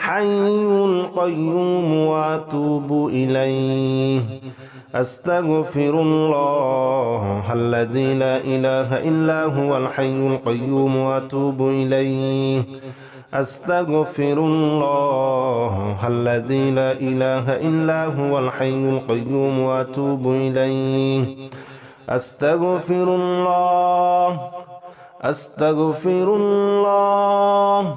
حي قيوم وأتوب إليه. أستغفر الله الذي لا إله إلا هو الحي القيوم وأتوب إليه. أستغفر الله الذي لا إله إلا هو الحي القيوم وأتوب إليه. أستغفر الله أستغفر الله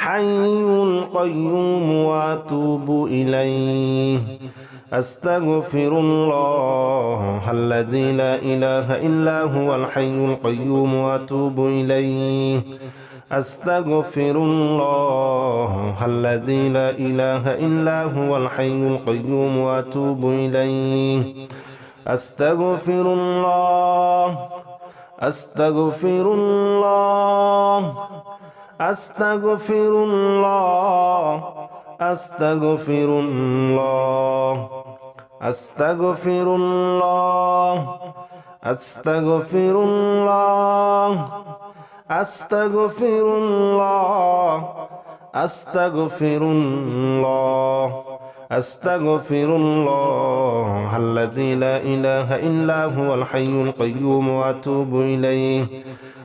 حي قيوم وأتوب إليه. أستغفر الله الذي لا إله إلا هو الحي القيوم وأتوب إليه. أستغفر الله الذي لا إله إلا هو الحي القيوم وأتوب إليه. أستغفر الله أستغفر الله আস্তাগফিরুল্লাহ আস্তাগফিরুল্লাহ আস্তাগফিরুল্লাহ আস্তাগফিরুল্লাহ আস্তাগফিরুল্লাহ আস্তাগফিরুল্লাহ أستغفر الله الذي لا إله إلا هو الحي القيوم وأتوب إليه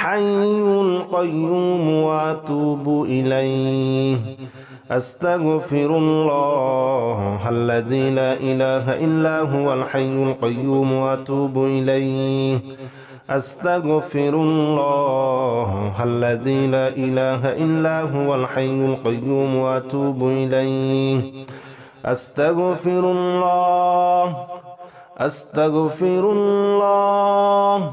حي قيوم وأتوب إليه. أستغفر الله الذي لا إله إلا هو الحي القيوم وأتوب إليه. أستغفر الله الذي لا إله إلا هو الحي القيوم وأتوب إليه. أستغفر الله أستغفر الله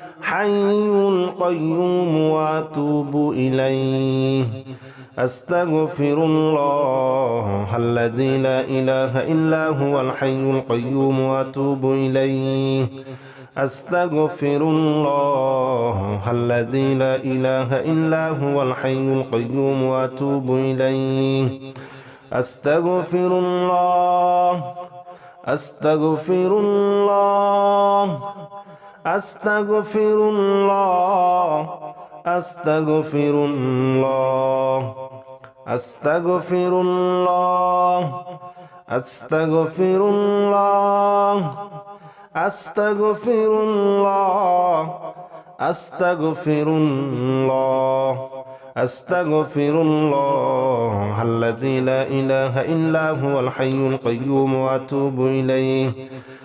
القيوم وأتوب إليه. أستغفر الله الذي لا إله إلا هو الحي القيوم وأتوب إليه. أستغفر الله الذي لا إله إلا هو الحي القيوم وأتوب إليه. أستغفر الله أستغفر الله আস্তাগফিরুল্লাহ আস্তাগফিরুল্লাহ আস্তাগফিরুল্লাহ আস্তাগফিরুল্লাহ আস্তাগফিরুল্লাহ আস্তাগফিরুল্লাহ আস্তাগফিরুল্লাহ, আল্লাযী লা ইলাহা ইল্লা হুয়াল হাইয়ুল কাইয়্যুম ওয়া আতুবু ইলাইহি।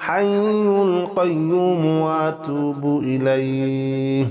حي القيوم وأتوب إليه.